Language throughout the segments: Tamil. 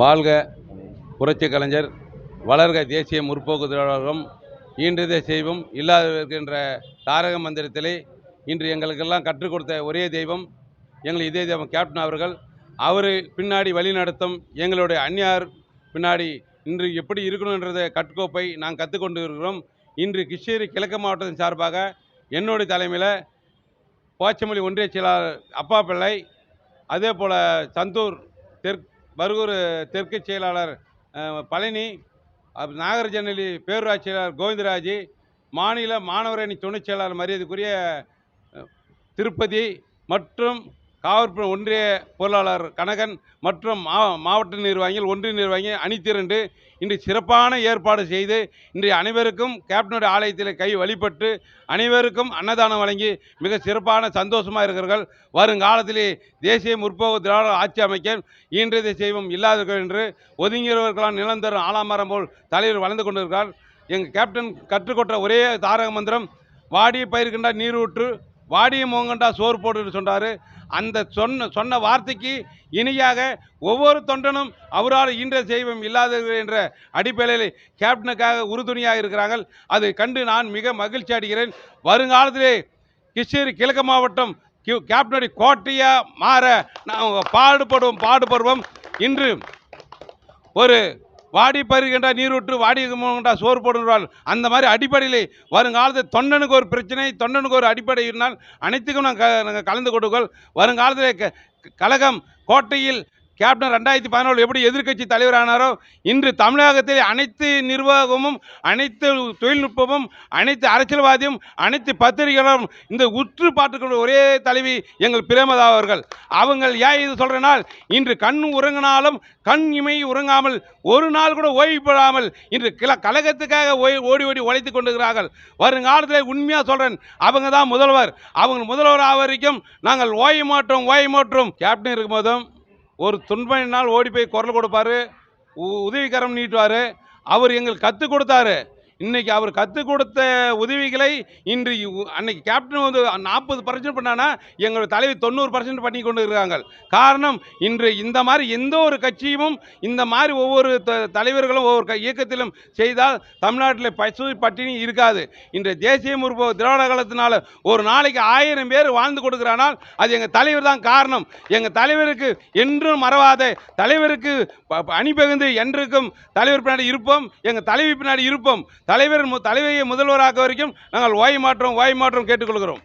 வாழ்க புரட்சி கலைஞர் வளர்க தேசிய முற்போக்கு திராவிடம் ஈன்றதே செய்வோம் இல்லாதவர்கின்ற தாரக மந்திரத்திலே இன்று எங்களுக்கெல்லாம் கற்றுக் கொடுத்த ஒரே தெய்வம் எங்கள் இதே தெய்வம் கேப்டன் அவர்கள். அவர் பின்னாடி வழி நடத்தும் எங்களுடைய அந்நியார் பின்னாடி இன்று எப்படி இருக்கணுன்றதை கட்டுக்கோப்பை நாங்கள் கற்றுக்கொண்டு இருக்கிறோம். இன்று கிருஷ்ணகிரி கிழக்கு மாவட்டத்தின் சார்பாக என்னுடைய தலைமையில் போச்சமொழி ஒன்றிய செயலாளர் அப்பா பிள்ளை அதே போல் சந்தூர் தெற்கு பர்கூர் தெற்கு செயலாளர் பழனி நாகர்ஜனலி பேரூராட்சி செயலாளர் கோவிந்தராஜ் மாநில மாணவர் அணி துணைச் செயலாளர் மரியாதைக்குரிய திருப்பதி மற்றும் காவல்துறை ஒன்றிய பொருளாளர் கனகன் மற்றும் மா மாவட்ட நிர்வாகிகள் ஒன்றிய நிர்வாகிகள் அணித்திரண்டு இன்று சிறப்பான ஏற்பாடு செய்து இன்றைய அனைவருக்கும் கேப்டனுடைய ஆலயத்தில் கை வழிபட்டு அனைவருக்கும் அன்னதானம் வழங்கி மிக சிறப்பான சந்தோஷமாக இருக்கிறார்கள். வருங்காலத்திலே தேசிய முற்போக்கு திராவிட ஆட்சி அமைக்க இன்றைய செய்வோம். இல்லாதவர்கள் என்று ஒதுங்கியவர்களால் நிலந்தரும் ஆலாமரம் போல் தலைவர் வளர்ந்து கொண்டிருக்கிறார். எங்கள் கேப்டன் கற்றுக்கொட்ட ஒரே தாரக மந்திரம் வாடி பயிர்கின்றா நீரூற்று வாடிய மோங்கண்டா சோறு போட்டுன்னு சொன்னார். அந்த சொன்ன சொன்ன வார்த்தைக்கு இணையாக ஒவ்வொரு தொண்டனும் அவரால் ஈன்ற செய்வம் இல்லாதவர்கள் என்ற அடிப்படையில் கேப்டனுக்காக உறுதுணையாக இருக்கிறார்கள். அதை கண்டு நான் மிக மகிழ்ச்சி அடைகிறேன். வருங்காலத்திலே கிருஷ்ணகிரி கிழக்கு மாவட்டம் கேப்டனுடைய கோட்டையாக மாற நாம் பாடுபடுவோம் பாடுபடுவோம். இன்று ஒரு வாடி பருகின்ற நீரூற்று வாடி முகண்டா சோறு போடுகிறாள் அந்த மாதிரி அடிப்படையில் வருங்காலத்தில் தொண்டனுக்கு ஒரு பிரச்சனை தொண்டனுக்கு ஒரு அடிப்படை இருந்தால் அனைத்துக்கும் நாங்கள் நாங்கள் கலந்து கொடுக்கோள் வருங்காலத்தில் க கழகம் கோட்டையில் கேப்டன் ரெண்டாயிரத்தி பதினேழு எப்படி எதிர்க்கட்சி தலைவரானாரோ இன்று தமிழகத்தில் அனைத்து நிர்வாகமும் அனைத்து தொழில்நுட்பமும் அனைத்து அரசியல்வாதியும் அனைத்து பத்திரிகைகளும் இந்த உற்று பார்த்துக்கொண்ட ஒரே தலைவி எங்கள் பிரேமதா அவர்கள். அவங்க ஏன் இது சொல்கிறனால் இன்று கண் உறங்கினாலும் கண் இமை உறங்காமல் ஒரு நாள் கூட ஓய்வு பெறாமல் இன்று கிள கழகத்துக்காக ஓய் ஓடி ஓடி உழைத்து கொண்டிருக்கிறார்கள். வருங்காலத்தில் உண்மையாக சொல்கிறேன் அவங்க தான் முதல்வர். அவங்க முதல்வர் ஆவரைக்கும் வரைக்கும் நாங்கள் ஓய மாட்டோம் ஓய மாட்டோம் கேப்டன் இருக்கும்போதும் ஒரு துன்பனால் ஓடி போய் குரல் கொடுப்பாரு. உ- உதவிக்கரம் நீட்டுவார். அவர் எங்களுக்கு கற்றுக் கொடுத்தாரு. இன்னைக்கு அவர் கற்றுக் கொடுத்த உதவிகளை இன்று அன்னைக்கு கேப்டன் வந்து நாற்பது பர்சன்ட் பண்ணானா எங்களோட தலைவர் தொண்ணூறு பர்சன்ட் பண்ணி கொண்டு இருக்காங்க. காரணம் இன்று இந்த மாதிரி எந்த ஒரு கட்சியும் இந்த மாதிரி ஒவ்வொரு த தலைவர்களும் ஒவ்வொரு இயக்கத்திலும் செய்தால் தமிழ்நாட்டில் பசு பட்டினி இருக்காது. இன்று தேசிய முற்போ திராவிட காலத்தினால ஒரு நாளைக்கு ஆயிரம் பேர் வாழ்ந்து கொடுக்குறானால் அது எங்கள் தலைவர் தான் காரணம். எங்கள் தலைவருக்கு என்றும் மறவாத. தலைவருக்கு ப- ப- அணிபகுந்து என்றுக்கும் தலைவர் பின்னாடி இருப்போம் எங்கள் தலைவி பின்னாடி இருப்போம். தலைவர் மு- தலைவியை முதல்வராக்க வரைக்கும் நாங்கள் ஓய மாற்றம் ஓய மாற்றம் கேட்டுக்கொள்கிறோம்.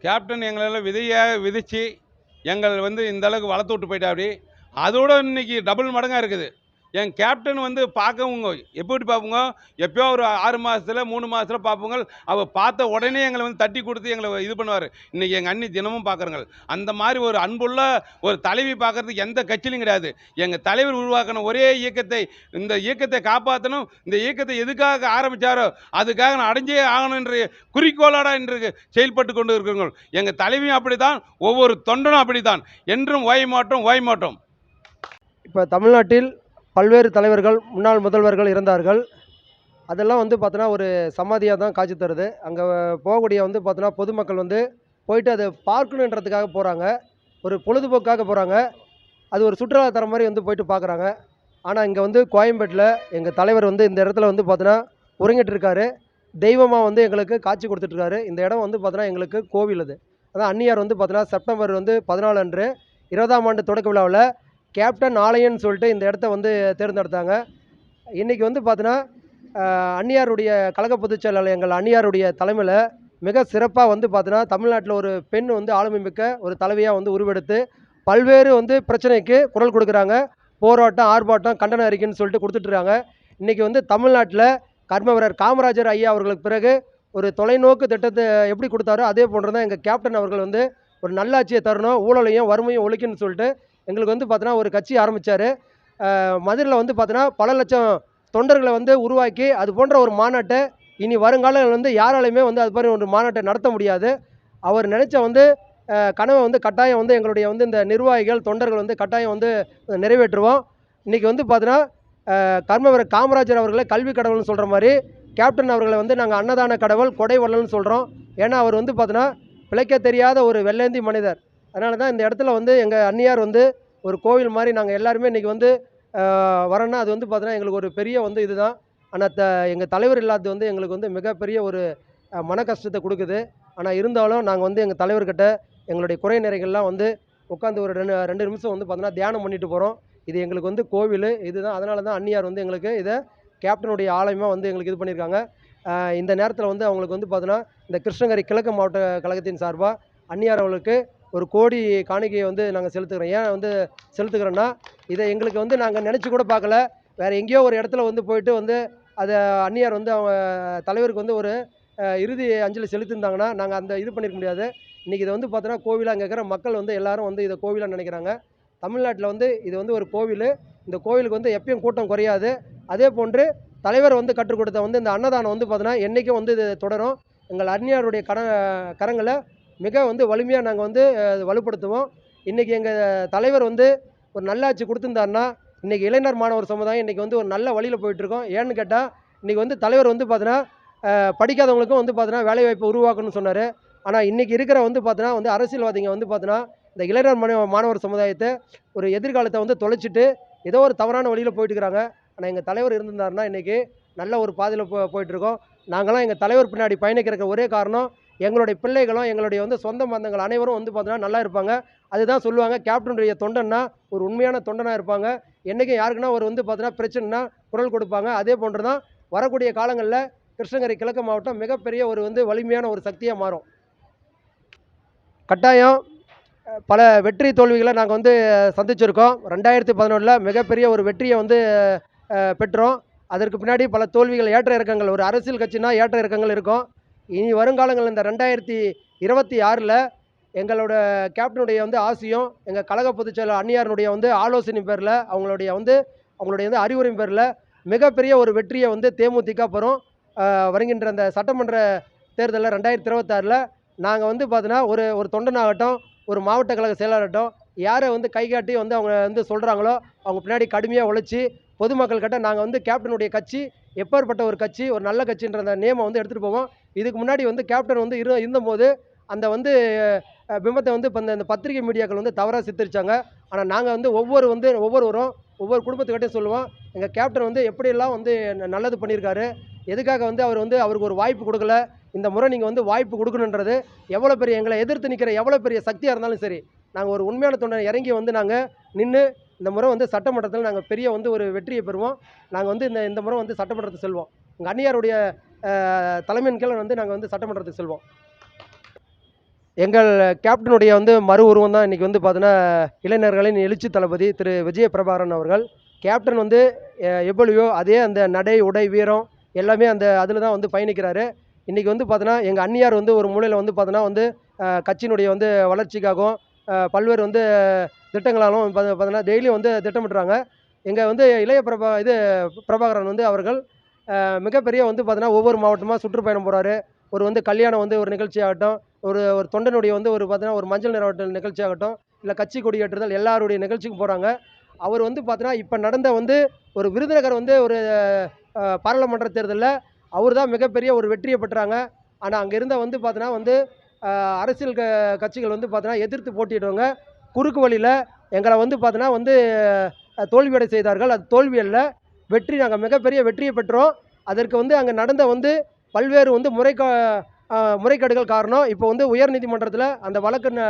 கேப்டன் எங்களெல்லாம் விதையாக விதித்து எங்கள் வந்து இந்த அளவுக்கு வளர்த்து விட்டு போயிட்டாப்படி அதோட இன்னைக்கு டபுள் மடங்காக இருக்குது. என் கேப்டன் வந்து பார்க்கவுங்க எப்படி பார்ப்போங்க? எப்பயோ ஒரு ஆறு மாதத்தில் மூணு மாதத்தில் பார்ப்போங்க. அவள் பார்த்த உடனே எங்களை வந்து தட்டி கொடுத்து எங்களை இது பண்ணுவார். இன்றைக்கி எங்கள் அண்ணி தினமும் பார்க்குறங்க அந்த மாதிரி ஒரு அன்புள்ள ஒரு தலைவி பார்க்குறதுக்கு எந்த கட்சியிலும் கிடையாது. எங்கள் தலைவர் உருவாக்கின ஒரே இயக்கத்தை இந்த இயக்கத்தை காப்பாற்றணும் இந்த இயக்கத்தை எதுக்காக ஆரம்பித்தாரோ அதுக்காக நான் அடைஞ்சே ஆகணும் என்ற குறிக்கோளோட இன்று செயல்பட்டு கொண்டு இருக்கிறோம் எங்கள் தலைவியும் அப்படித்தான் ஒவ்வொரு தொண்டனும் அப்படித்தான். என்றும் ஓய மாட்டோம் ஓய மாட்டோம். இப்போ தமிழ்நாட்டில் பல்வேறு தலைவர்கள் முன்னாள் முதல்வர்கள் இருந்தார்கள். அதெல்லாம் வந்து பார்த்தோன்னா ஒரு சமாதியாக தான் காட்சி தருது. அங்கே போகக்கூடிய வந்து பார்த்தோன்னா பொதுமக்கள் வந்து போயிட்டு அதை பார்க்கணுன்றதுக்காக போகிறாங்க ஒரு பொழுதுபோக்காக போகிறாங்க அது ஒரு சுற்றுலாத்தரம் மாதிரி வந்து போயிட்டு பார்க்குறாங்க ஆனால் இங்கே வந்து கோயம்பேட்டில் எங்கள் தலைவர் வந்து இந்த இடத்துல வந்து பார்த்தோன்னா உறங்கிட்டு இருக்காரு தெய்வமாக வந்து எங்களுக்கு காட்சி கொடுத்துட்ருக்காரு இந்த இடம் வந்து பார்த்தோன்னா எங்களுக்கு கோவில் அது. அதான் அந்நியார் வந்து பார்த்தோன்னா செப்டம்பர் வந்து பதினாலு அன்று இருபதாம் ஆண்டு தொடக்க விழாவில் கேப்டன் ஆலயன்னு சொல்லிட்டு இந்த இடத்த வந்து தேர்ந்தெடுத்தாங்க. இன்றைக்கி வந்து பார்த்தோன்னா அன்னியாருடைய அந்நியாருடைய கழக பொதுச் செயலாளர் எங்கள் அந்நியாருடைய தலைமையில் மிக சிறப்பாக வந்து பார்த்தோன்னா தமிழ்நாட்டில் ஒரு பெண் வந்து ஆளுமை மிக்க ஒரு தலைவியாக வந்து உருவெடுத்து பல்வேறு வந்து பிரச்சனைக்கு குரல் கொடுக்குறாங்க. போராட்டம் ஆர்ப்பாட்டம் கண்டன அறிக்கைன்னு சொல்லிட்டு கொடுத்துட்ருக்காங்க இன்றைக்கி வந்து தமிழ்நாட்டில் கர்மவரர் காமராஜர் ஐயா அவர்களுக்கு பிறகு ஒரு தொலைநோக்கு திட்டத்தை எப்படி கொடுத்தாரோ அதே போன்று தான் எங்கள் கேப்டன் அவர்கள் வந்து ஒரு நல்லாட்சியை தரணும் ஊழலையும் வறுமையும் ஒழிக்கணும்னு சொல்லிட்டு எங்களுக்கு வந்து பார்த்தோன்னா ஒரு கட்சி ஆரம்பித்தார் மதுரையில் வந்து பார்த்தோன்னா பல லட்சம் தொண்டர்களை வந்து உருவாக்கி அது போன்ற ஒரு மாநாட்டை இனி வருங்காலங்கள் வந்து யாராலையுமே வந்து அது மாதிரி ஒரு மாநாட்டை நடத்த முடியாது. அவர் நினச்ச வந்து கனவை வந்து கட்டாயம் வந்து எங்களுடைய வந்து இந்த நிர்வாகிகள் தொண்டர்கள் வந்து கட்டாயம் வந்து நிறைவேற்றுவோம். இன்றைக்கி வந்து பார்த்தோன்னா கர்மவீர காமராஜர் அவர்களை கல்வி கடவுள்னு சொல்கிற மாதிரி கேப்டன் அவர்களை வந்து நாங்கள் அன்னதான கடவுள் கொடை வள்ளல்னு சொல்கிறோம் ஏன்னா அவர் வந்து பார்த்தோன்னா பிழைக்க தெரியாத ஒரு வெள்ளேந்தி மனிதர். அதனால தான் இந்த இடத்துல வந்து எங்கள் அன்னியார் வந்து ஒரு கோவில் மாதிரி நாங்கள் எல்லாருமே இன்றைக்கி வந்து வரோன்னா அது வந்து பார்த்தோன்னா எங்களுக்கு ஒரு பெரிய வந்து இதுதான். ஆனால் த எங்கள் தலைவர் இல்லாதது வந்து எங்களுக்கு வந்து மிகப்பெரிய ஒரு மன கஷ்டத்தை கொடுக்குது. ஆனால் இருந்தாலும் நாங்கள் வந்து எங்கள் தலைவர்கிட்ட எங்களுடைய குறை நிறைகள்லாம் வந்து உட்காந்து ஒரு ரெண்டு ரெண்டு நிமிஷம் வந்து பார்த்தோன்னா தியானம் பண்ணிட்டு போகிறோம் இது எங்களுக்கு வந்து கோவில் இதுதான். அதனால தான் அன்னியார் வந்து எங்களுக்கு இதை கேப்டனுடைய ஆலயமாக வந்து எங்களுக்கு இது பண்ணியிருக்காங்க. இந்த நேரத்தில் வந்து அவங்களுக்கு வந்து பார்த்தோன்னா இந்த கிருஷ்ணகிரி கிழக்கு மாவட்ட கழகத்தின் சார்பாக அந்நியார் அவர்களுக்கு ஒரு கோடி காணிக்கையை வந்து நாங்கள் செலுத்துக்கிறோம் ஏன் வந்து செலுத்துக்கிறோன்னா இதை எங்களுக்கு வந்து நாங்கள் நினச்சி கூட பார்க்கல. வேறு எங்கேயோ ஒரு இடத்துல வந்து போயிட்டு வந்து அதை அந்நியார் வந்து அவங்க தலைவருக்கு வந்து ஒரு இறுதி அஞ்சலி செலுத்தியிருந்தாங்கன்னா நாங்கள் அந்த இது பண்ணியிருக்க முடியாது. இன்றைக்கி இதை வந்து பார்த்தோன்னா கோவிலாக அங்கே இருக்கிற மக்கள் வந்து எல்லாரும் வந்து இதை கோவிலாக நினைக்கிறாங்க. தமிழ்நாட்டில் வந்து இது வந்து ஒரு கோவில். இந்த கோவிலுக்கு வந்து எப்பயும் கூட்டம் குறையாது. அதே போன்று தலைவர் வந்து கற்றுக் கொடுத்த வந்து இந்த அன்னதானம் வந்து பார்த்தோன்னா என்றைக்கும் வந்து இது தொடரும். எங்கள் அன்னியாருடைய கர கரங்களை மிக வந்து வலிமையாக நாங்கள் வந்து வலுப்படுத்துவோம். இன்றைக்கி எங்கள் தலைவர் வந்து ஒரு நல்லாட்சி கொடுத்துருந்தாருன்னா இன்றைக்கி இளைஞர் மாணவர் சமுதாயம் இன்றைக்கி வந்து ஒரு நல்ல வழியில் போயிட்டுருக்கோம். ஏன்னு கேட்டால் இன்றைக்கி வந்து தலைவர் வந்து பார்த்தீங்கன்னா படிக்காதவங்களுக்கும் வந்து பார்த்தீங்கன்னா வேலைவாய்ப்பு உருவாக்கணும்னு சொன்னார். ஆனால் இன்றைக்கி இருக்கிற வந்து பார்த்தீங்கன்னா வந்து அரசியல்வாதிங்க வந்து பார்த்தீங்கன்னா இந்த இளைஞர் மாணவ மாணவர் சமுதாயத்தை ஒரு எதிர்காலத்தை வந்து தொலைச்சிட்டு ஏதோ ஒரு தவறான வழியில் போயிட்டுருக்காங்க ஆனால் எங்கள் தலைவர் இருந்திருந்தாருன்னா இன்றைக்கி நல்ல ஒரு பாதையில் போ போயிட்டுருக்கோம். நாங்களாம் எங்கள் தலைவர் பின்னாடி பயணிக்கிறக்க ஒரே காரணம் எங்களுடைய பிள்ளைகளும் எங்களுடைய வந்து சொந்த பந்தங்கள் அனைவரும் வந்து பார்த்தோன்னா நல்லா இருப்பாங்க. அதுதான் சொல்லுவாங்க கேப்டனுடைய தொண்டன்னா ஒரு உண்மையான தொண்டனாக இருப்பாங்க. என்றைக்கும் யாருக்குன்னா ஒரு வந்து பார்த்தோன்னா பிரச்சனைனா குரல் கொடுப்பாங்க. அதே போன்று தான் வரக்கூடிய காலங்களில் கிருஷ்ணகிரி கிழக்கு மாவட்டம் மிகப்பெரிய ஒரு வந்து வலிமையான ஒரு சக்தியாக மாறும். கட்டாயம் பல வெற்றி தோல்விகளை நாங்கள் வந்து சந்திச்சிருக்கோம். ரெண்டாயிரத்தி பதினொன்றில் மிகப்பெரிய ஒரு வெற்றியை வந்து பெற்றோம். அதற்கு பின்னாடி பல தோல்விகள் ஏற்ற இறக்கங்கள் ஒரு அரசியல் கட்சினா ஏற்ற இறக்கங்கள் இருக்கும். இனி வருங்காலங்களில் இந்த ரெண்டாயிரத்தி இருபத்தி ஆறில் எங்களோட கேப்டனுடைய வந்து ஆசையும் எங்கள் கழக பொதுச்செயலர் செயலர் வந்து ஆலோசனை பேரில் அவங்களுடைய வந்து அவங்களுடைய வந்து அறிவுரை பேரில் மிகப்பெரிய ஒரு வெற்றியை வந்து தேமுதிக பெறும். வருகின்ற அந்த சட்டமன்ற தேர்தலில் ரெண்டாயிரத்தி இருபத்தாறில் நாங்கள் வந்து பார்த்தீங்கன்னா ஒரு ஒரு தொண்டனாகட்டும் ஒரு மாவட்ட கழக செயலாகட்டும் யாரை வந்து கை காட்டி வந்து அவங்க வந்து சொல்கிறாங்களோ அவங்க பின்னாடி கடுமையாக உழைச்சி பொதுமக்கள்கிட்ட நாங்கள் வந்து கேப்டனுடைய கட்சி எப்பேற்பட்ட ஒரு கட்சி ஒரு நல்ல கட்சின்ற அந்த நேமை வந்து எடுத்துகிட்டு போவோம். இதுக்கு முன்னாடி வந்து கேப்டன் வந்து இரு இருந்தபோது அந்த வந்து பிம்பத்தை வந்து இப்போ இந்த இந்த பத்திரிகை மீடியாக்கள் வந்து தவறாக சித்தரித்தாங்க ஆனால் நாங்கள் வந்து ஒவ்வொரு வந்து ஒவ்வொருவரும் ஒவ்வொரு குடும்பத்துக்கிட்டே சொல்லுவோம். எங்கள் கேப்டன் வந்து எப்படியெல்லாம் வந்து நல்லது பண்ணியிருக்காரு? எதுக்காக வந்து அவர் வந்து அவருக்கு ஒரு வாய்ப்பு கொடுக்கல? இந்த முறை நீங்கள் வந்து வாய்ப்பு கொடுக்கணுன்றது எவ்வளோ பெரிய எங்களை எதிர்த்து நிற்கிற எவ்வளோ பெரிய சக்தியாக இருந்தாலும் சரி நாங்கள் ஒரு உண்மையான தொண்டை இறங்கி வந்து நாங்கள் நின்று இந்த முறை வந்து சட்டமன்றத்தில் நாங்கள் பெரிய வந்து ஒரு வெற்றியை பெறுவோம். நாங்கள் வந்து இந்த இந்த முறை வந்து சட்டமன்றத்துக்கு செல்வோம். எங்கள் அன்னியாருடைய தலைமையின் கீழே வந்து நாங்கள் வந்து சட்டமன்றத்துக்கு செல்வோம். எங்கள் கேப்டனுடைய வந்து மறு உருவம் தான் இன்றைக்கி வந்து பார்த்தீங்கன்னா இளைஞர்களின் எழுச்சி தளபதி திரு. விஜய பிரபாகரன் அவர்கள். கேப்டன் வந்து எவ்வளவோ அதே அந்த நடை உடை வீரம் எல்லாமே அந்த அதில் தான் வந்து பயணிக்கிறாரு. இன்றைக்கி வந்து பார்த்தோன்னா எங்கள் அன்னியார் வந்து ஒரு மூலையில் வந்து பார்த்தோன்னா வந்து கட்சியினுடைய வந்து வளர்ச்சிக்காகவும் பல்வேறு வந்து திட்டங்களாலும் பார்த்து- பார்த்தோன்னா டெய்லியும் வந்து திட்டமிட்டுறாங்க. எங்கள் வந்து இளைய பிரபா இது பிரபாகரன் வந்து அவர்கள் மிகப்பெரிய வந்து பார்த்தோன்னா ஒவ்வொரு மாவட்டமாக சுற்றுப்பயணம் போகிறாரு ஒரு வந்து கல்யாணம் வந்து ஒரு நிகழ்ச்சி ஆகட்டும் ஒரு ஒரு தொண்டனுடைய வந்து ஒரு பார்த்தீங்கன்னா ஒரு மஞ்சள் நிற நிகழ்ச்சி ஆகட்டும் இல்லை கட்சி கொடி ஏற்றுதல் எல்லாருடைய நிகழ்ச்சிக்கும் போகிறாங்க அவர் வந்து பார்த்தீங்கன்னா இப்போ நடந்த வந்து ஒரு விருதுநகர் வந்து ஒரு பாராளுமன்ற தேர்தலில் அவர் தான் மிகப்பெரிய ஒரு வெற்றியை பெற்றாங்க. ஆனால் அங்கே இருந்த வந்து பார்த்தீங்கன்னா வந்து அரசியல் க கட்சிகள் வந்து பார்த்தீங்கன்னா எதிர்த்து போட்டிடுவாங்க குறுக்கு வழியில் எங்களை வந்து பார்த்தோன்னா வந்து தோல்வியடை செய்தார்கள். அது தோல்வி அல்ல. வெற்றி நாங்கள் மிகப்பெரிய வெற்றியை பெற்றோம். அதற்கு வந்து அங்கே நடந்த வந்து பல்வேறு வந்து முறைகா முறைகேடுகள் காரணம் இப்போ வந்து உயர்நீதிமன்றத்தில் அந்த வழக்கு ந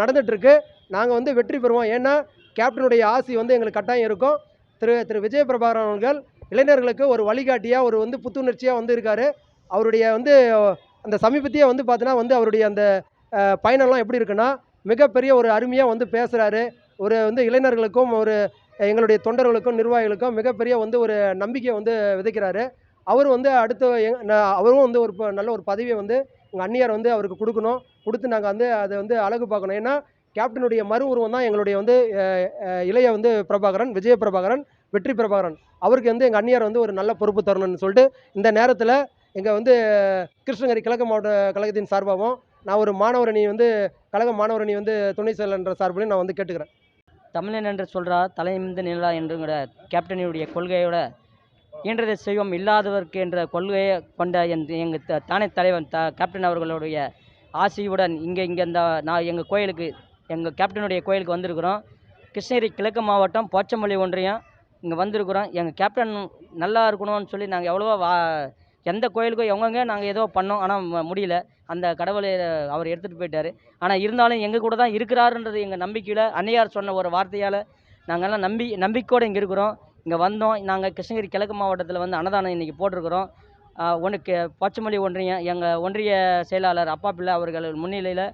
நடந்துகிட்ருக்கு நாங்கள் வந்து வெற்றி பெறுவோம். ஏன்னா கேப்டனுடைய ஆசி வந்து எங்களுக்கு கட்டாயம் இருக்கும். திரு திரு விஜய பிரபாகரன் அவர்கள் இளைஞர்களுக்கு ஒரு வழிகாட்டியாக ஒரு வந்து புத்துணர்ச்சியாக வந்து இருக்கார். அவருடைய வந்து அந்த சமீபத்திய வந்து பார்த்தீங்கன்னா வந்து அவருடைய அந்த பயணம்லாம் எப்படி இருக்குன்னா மிகப்பெரிய ஒரு அருமையாக வந்து பேசுகிறாரு ஒரு வந்து இளைஞர்களுக்கும் ஒரு எங்களுடைய தொண்டர்களுக்கும் நிர்வாகிகளுக்கும் மிகப்பெரிய வந்து ஒரு நம்பிக்கையை வந்து விதைக்கிறாரு. அவர் வந்து அடுத்து அவரும் வந்து ஒரு ப- நல்ல ஒரு பதவியை வந்து எங்கள் அந்நியார் வந்து அவருக்கு கொடுக்கணும். கொடுத்து நாங்கள் வந்து அதை வந்து அழகு பார்க்கணும். ஏன்னா கேப்டனுடைய மறு உருவம் தான் எங்களுடைய வந்து இளைய வந்து பிரபாகரன் விஜய பிரபாகரன் வெற்றி பிரபாகரன். அவருக்கு வந்து எங்கள் அந்நியார் வந்து ஒரு நல்ல பொறுப்பு தரணும்னு சொல்லிட்டு இந்த நேரத்தில் எங்கள் வந்து கிருஷ்ணகிரி கிழக்கு மாவட்ட கழகத்தின் சார்பாகவும் நான் ஒரு மாணவர் அணி வந்து கழக மாணவர் மாணவரணி வந்து துணை செயலன்ற சார்பிலையும் நான் வந்து கேட்டுக்கிறேன். தமிழன் என்று சொல்றா தலைமிந்து நிலா என்றுங்கிற கேப்டனுடைய கொள்கையோட இயன்றதை செய்வோம் இல்லாதவர்க்கு என்ற கொள்கையை கொண்ட என் எங்கள் த தானே தலைவன் த கேப்டன் அவர்களுடைய ஆசையுடன் இங்கே இங்கே இந்த நான் எங்கள் கோயிலுக்கு எங்கள் கேப்டனுடைய கோயிலுக்கு வந்திருக்கிறோம். கிருஷ்ணகிரி கிழக்கு மாவட்டம் போச்சம்பள்ளி ஒன்றியம் இங்கே வந்திருக்கிறோம். எங்கள் கேப்டன் நல்லா இருக்கணும்னு சொல்லி நாங்கள் எவ்வளவோ வா எந்த கோயிலுக்கும் எவங்கங்க நாங்கள் ஏதோ பண்ணோம் ஆனால் முடியல. அந்த கடவுளை அவர் எடுத்துகிட்டு போயிட்டார். ஆனால் இருந்தாலும் எங்கள் கூட தான் இருக்கிறாருன்றது எங்கள் நம்பிக்கையில் அன்னையார் சொன்ன ஒரு வார்த்தையால் நாங்கள்லாம் நம்பி நம்பிக்கையோடு இங்கே இருக்கிறோம். இங்கே வந்தோம். நாங்கள் கிருஷ்ணகிரி கிழக்கு மாவட்டத்தில் வந்து அன்னதானம் இன்றைக்கி போட்டிருக்கிறோம். ஒன்றுக்கு போச்சமல்லி ஒன்றியம் எங்கள் ஒன்றிய செயலாளர் அப்பா பிள்ளை அவர்கள் முன்னிலையில்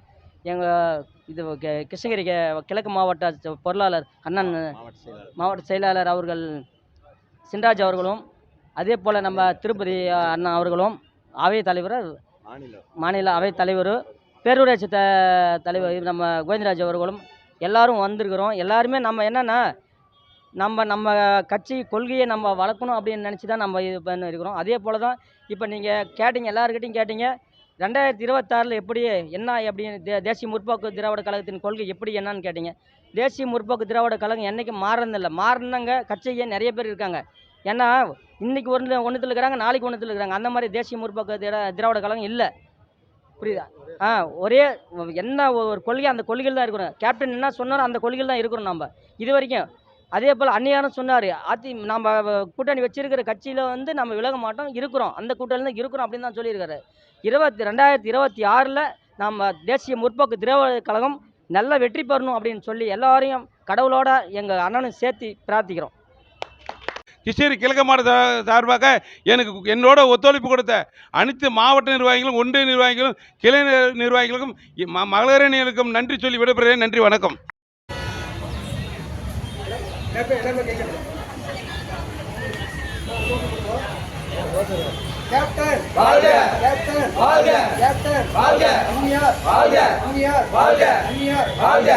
எங்கள் இது கி- கிருஷ்ணகிரி கி- கிழக்கு மாவட்ட பொருளாளர் அண்ணன் மாவட்ட செயலாளர் அவர்கள் சின்ராஜ் அவர்களும் அதே போல் நம்ம திருப்பதி அண்ணா அவர்களும் அவை தலைவர் மாநில. அவை தலைவர் பேரூராட்சி த தலைவர் நம்ம கோவிந்தராஜ் அவர்களும் எல்லாரும் வந்திருக்கிறோம். எல்லாருமே நம்ம என்னென்னா நம்ம நம்ம கட்சி கொள்கையை நம்ம வளர்க்கணும் அப்படின்னு நினச்சி தான் நம்ம இது பண்ணி இருக்கிறோம். அதே போல் தான் இப்போ நீங்கள் கேட்டீங்க எல்லாருக்கிட்டையும் கேட்டீங்க ரெண்டாயிரத்தி இருபத்தாறில் எப்படி என்ன அப்படின்னு தே தேசிய முற்போக்கு திராவிட கழகத்தின் கொள்கை எப்படி என்னன்னு கேட்டீங்க. தேசிய முற்போக்கு திராவிட கழகம் என்றைக்கும் மாறினதில்லை. மாறினங்க கட்சியே நிறைய பேர் இருக்காங்க. ஏன்னா இன்றைக்கி ஒன்று ஒன்றுத்தில் இருக்கிறாங்க நாளைக்கு ஒன்றுத்தில் இருக்கிறாங்க. அந்த மாதிரி தேசிய முற்போக்கு திரா திராவிட கழகம் இல்லை. புரியுதா? ஆ ஒரே என்ன ஒரு கொள்கை அந்த கொள்கையில் தான் இருக்கிறோம். கேப்டன் என்ன சொன்னாரோ அந்த கொள்கையில் தான் இருக்கிறோம் நம்ம இது வரைக்கும் அதே போல் அன்னியாரும் சொன்னார் அதி நம்ம கூட்டணி வச்சிருக்கிற கட்சியில் வந்து நம்ம விலக மாட்டோம் இருக்கிறோம். அந்த கூட்டணியில் தான் இருக்கிறோம் அப்படின்னு தான் சொல்லியிருக்காரு. இருபத்தி ரெண்டாயிரத்தி இருபத்தி ஆறில் நம்ம தேசிய முற்போக்கு திராவிட கழகம் நல்ல வெற்றி பெறணும் அப்படின்னு சொல்லி எல்லாரையும் கடவுளோட எங்கள் அண்ணனும் சேர்த்து பிரார்த்திக்கிறோம். கிருஷ்ணகிரி கிழக்கு மாவட்ட சார்பாக எனக்கு என்னோட ஒத்துழைப்பு கொடுத்த அனைத்து மாவட்ட நிர்வாகிகளும் ஒன்றிய நிர்வாகிகளும் கிளை நிர்வாகிகளுக்கும் இ- ம- மகளிரணிகளுக்கும் நன்றி சொல்லி விடைபெறுகிறேன். நன்றி வணக்கம். கேப்டன் வாழ்க கேப்டன் வாழ்க கேப்டன் வாழ்க அந்நியார் வாழ்க அந்நியார் வாழ்க அந்நியார் வாழ்க